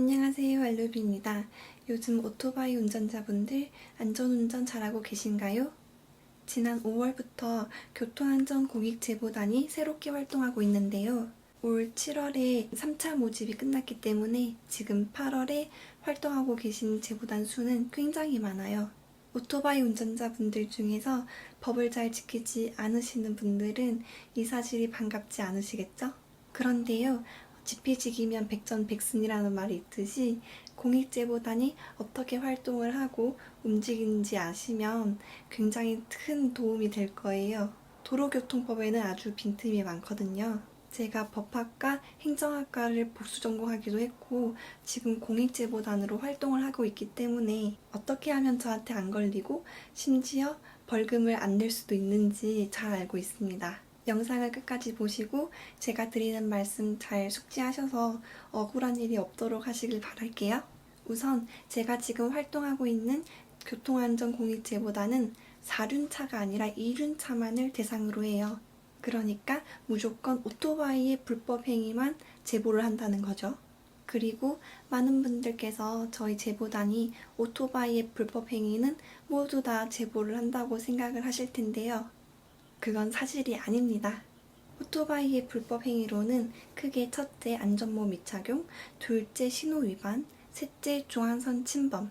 안녕하세요, 알루비입니다. 요즘 오토바이 운전자분들 안전운전 잘하고 계신가요? 지난 5월부터 교통안전공익제보단이 새롭게 활동하고 있는데요. 올 7월에 3차 모집이 끝났기 때문에 지금 8월에 활동하고 계신 제보단 수는 굉장히 많아요. 오토바이 운전자분들 중에서 법을 잘 지키지 않으시는 분들은 이 사실이 반갑지 않으시겠죠? 그런데요, 지피지기면 백전백승이라는 말이 있듯이 공익제보단이 어떻게 활동을 하고 움직이는지 아시면 굉장히 큰 도움이 될 거예요. 도로교통법에는 아주 빈틈이 많거든요. 제가 법학과 행정학과를 복수 전공하기도 했고 지금 공익제보단으로 활동을 하고 있기 때문에 어떻게 하면 저한테 안 걸리고 심지어 벌금을 안 낼 수도 있는지 잘 알고 있습니다. 영상을 끝까지 보시고 제가 드리는 말씀 잘 숙지하셔서 억울한 일이 없도록 하시길 바랄게요. 우선 제가 지금 활동하고 있는 교통안전공익제보다는 4륜차가 아니라 2륜차만을 대상으로 해요. 그러니까 무조건 오토바이의 불법 행위만 제보를 한다는 거죠. 그리고 많은 분들께서 저희 제보단이 오토바이의 불법 행위는 모두 다 제보를 한다고 생각을 하실 텐데요. 그건 사실이 아닙니다. 오토바이의 불법 행위로는 크게 첫째 안전모 미착용, 둘째 신호 위반, 셋째 중앙선 침범,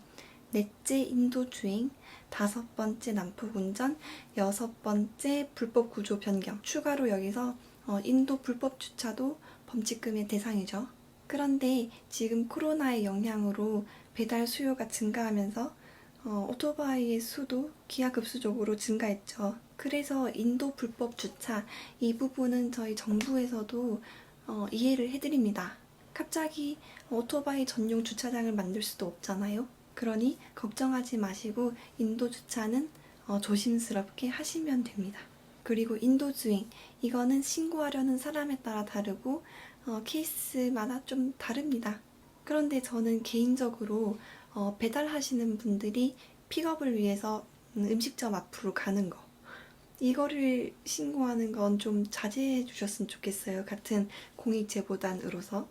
넷째 인도 주행, 다섯 번째 난폭 운전, 여섯 번째 불법 구조 변경. 추가로 여기서 어, 인도 불법 주차도 범칙금의 대상이죠. 그런데 지금 코로나의 영향으로 배달 수요가 증가하면서 어, 오토바이의 수도 기하급수적으로 증가했죠. 그래서 인도 불법 주차 이 부분은 저희 정부에서도 어, 이해를 해드립니다. 갑자기 오토바이 전용 주차장을 만들 수도 없잖아요. 그러니 걱정하지 마시고 인도 주차는 어, 조심스럽게 하시면 됩니다. 그리고 인도 주행 이거는 신고하려는 사람에 따라 다르고 어, 케이스마다 좀 다릅니다. 그런데 저는 개인적으로 어, 배달하시는 분들이 픽업을 위해서 음, 음식점 앞으로 가는 거 이거를 신고하는 건 좀 자제해 주셨으면 좋겠어요. 같은 공익 제보단으로서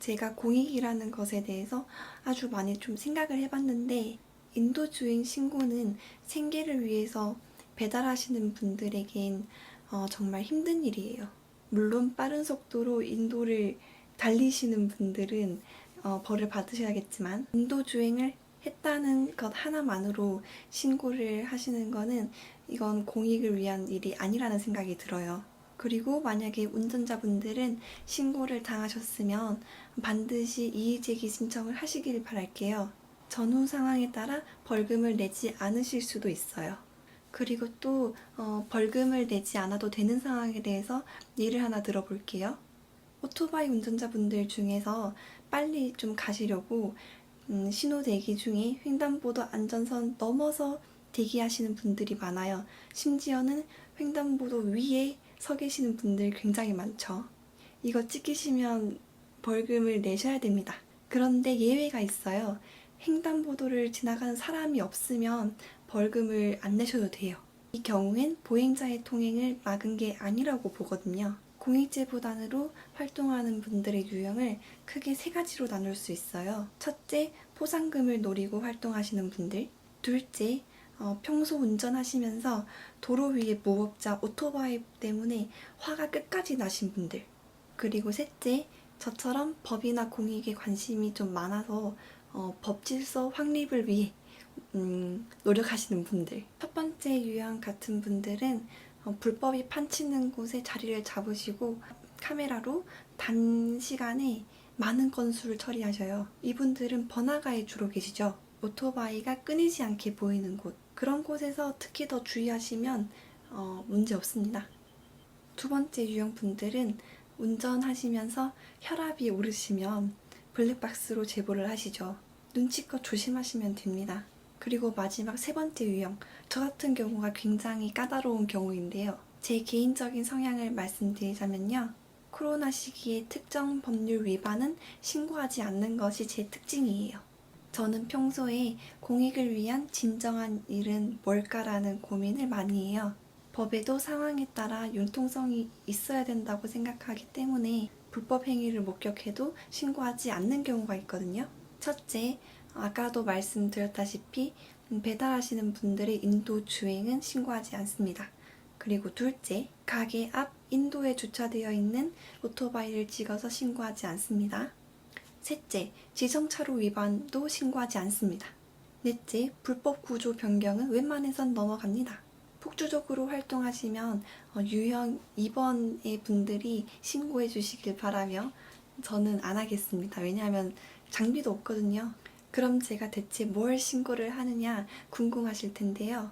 제가 공익이라는 것에 대해서 아주 많이 좀 생각을 해봤는데 인도주행 신고는 생계를 위해서 배달하시는 분들에겐 어, 정말 힘든 일이에요. 물론 빠른 속도로 인도를 달리시는 분들은 어, 벌을 받으셔야겠지만 인도주행을 했다는 것 하나만으로 신고를 하시는 거는 이건 공익을 위한 일이 아니라는 생각이 들어요. 그리고 만약에 운전자분들은 신고를 당하셨으면 반드시 이의제기 신청을 하시길 바랄게요. 전후 상황에 따라 벌금을 내지 않으실 수도 있어요. 그리고 또 어, 벌금을 내지 않아도 되는 상황에 대해서 예를 하나 들어볼게요. 오토바이 운전자분들 중에서 빨리 좀 가시려고 음, 신호 대기 중에 횡단보도 안전선 넘어서 대기하시는 분들이 많아요. 심지어는 횡단보도 위에 서 계시는 분들 굉장히 많죠. 이거 찍히시면 벌금을 내셔야 됩니다. 그런데 예외가 있어요. 횡단보도를 지나가는 사람이 없으면 벌금을 안 내셔도 돼요. 이 경우엔 보행자의 통행을 막은 게 아니라고 보거든요. 공익제보단으로 활동하는 분들의 유형을 크게 세 가지로 나눌 수 있어요. 첫째, 포상금을 노리고 활동하시는 분들. 둘째, 어, 평소 운전하시면서 도로 위에 무법자 오토바이 때문에 화가 끝까지 나신 분들. 그리고 셋째, 저처럼 법이나 공익에 관심이 좀 많아서 어, 법질서 확립을 위해 음, 노력하시는 분들. 첫 번째 유형 같은 분들은 어, 불법이 판치는 곳에 자리를 잡으시고 카메라로 단시간에 많은 건수를 처리하셔요. 이분들은 번화가에 주로 계시죠. 오토바이가 끊이지 않게 보이는 곳. 그런 곳에서 특히 더 주의하시면 어, 문제 없습니다. 두 번째 유형 분들은 운전하시면서 혈압이 오르시면 블랙박스로 제보를 하시죠. 눈치껏 조심하시면 됩니다. 그리고 마지막 세 번째 유형. 저 같은 경우가 굉장히 까다로운 경우인데요. 제 개인적인 성향을 말씀드리자면요. 코로나 시기에 특정 법률 위반은 신고하지 않는 것이 제 특징이에요. 저는 평소에 공익을 위한 진정한 일은 뭘까라는 고민을 많이 해요. 법에도 상황에 따라 융통성이 있어야 된다고 생각하기 때문에 불법 행위를 목격해도 신고하지 않는 경우가 있거든요. 첫째, 아까도 말씀드렸다시피 음, 배달하시는 분들의 인도 주행은 신고하지 않습니다. 그리고 둘째, 가게 앞 인도에 주차되어 있는 오토바이를 찍어서 신고하지 않습니다. 셋째, 지정차로 위반도 신고하지 않습니다. 넷째, 불법 구조 변경은 웬만해선 넘어갑니다. 폭주적으로 활동하시면 어, 유형 2번의 분들이 신고해 주시길 바라며 저는 안 하겠습니다. 왜냐하면 장비도 없거든요. 그럼 제가 대체 뭘 신고를 하느냐 궁금하실 텐데요.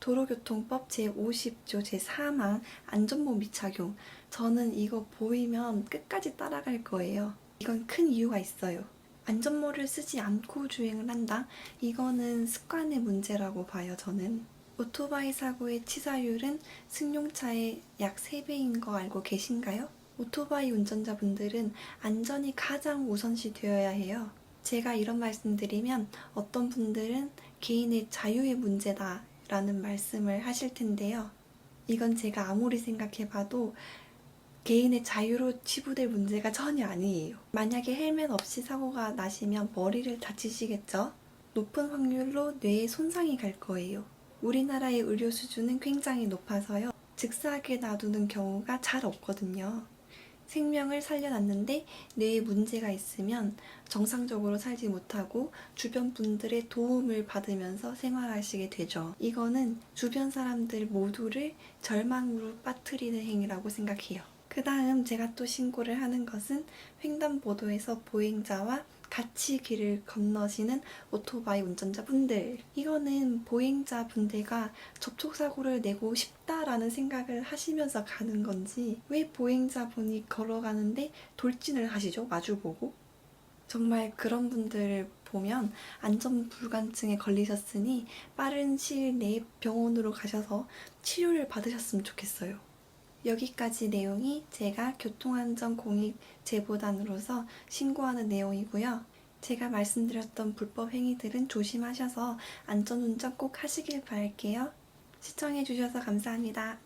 도로교통법 제50조 제4항 안전모 미착용. 저는 이거 보이면 끝까지 따라갈 거예요. 이건 큰 이유가 있어요. 안전모를 쓰지 않고 주행을 한다? 이거는 습관의 문제라고 봐요, 저는. 오토바이 사고의 치사율은 승용차의 약 3배인 거 알고 계신가요? 오토바이 운전자분들은 안전이 가장 우선시 되어야 해요. 제가 이런 말씀 드리면 어떤 분들은 개인의 자유의 문제다 라는 말씀을 하실 텐데요. 이건 제가 아무리 생각해봐도 개인의 자유로 치부될 문제가 전혀 아니에요. 만약에 헬멧 없이 사고가 나시면 머리를 다치시겠죠? 높은 확률로 뇌에 손상이 갈 거예요. 우리나라의 의료 수준은 굉장히 높아서요. 즉사하게 놔두는 경우가 잘 없거든요. 생명을 살려놨는데 뇌에 문제가 있으면 정상적으로 살지 못하고 주변 분들의 도움을 받으면서 생활하시게 되죠. 이거는 주변 사람들 모두를 절망으로 빠뜨리는 행위라고 생각해요. 그 다음 제가 또 신고를 하는 것은 횡단보도에서 보행자와 같이 길을 건너시는 오토바이 운전자분들. 이거는 보행자분들과 접촉사고를 내고 싶다라는 생각을 하시면서 가는 건지, 왜 보행자분이 걸어가는데 돌진을 하시죠? 마주보고? 정말 그런 분들을 보면 안전불감증에 걸리셨으니 빠른 시일 내에 병원으로 가셔서 치료를 받으셨으면 좋겠어요. 여기까지 내용이 제가 교통안전 공익 제보단으로서 신고하는 내용이고요. 제가 말씀드렸던 불법 행위들은 조심하셔서 안전운전 꼭 하시길 바랄게요. 시청해주셔서 감사합니다.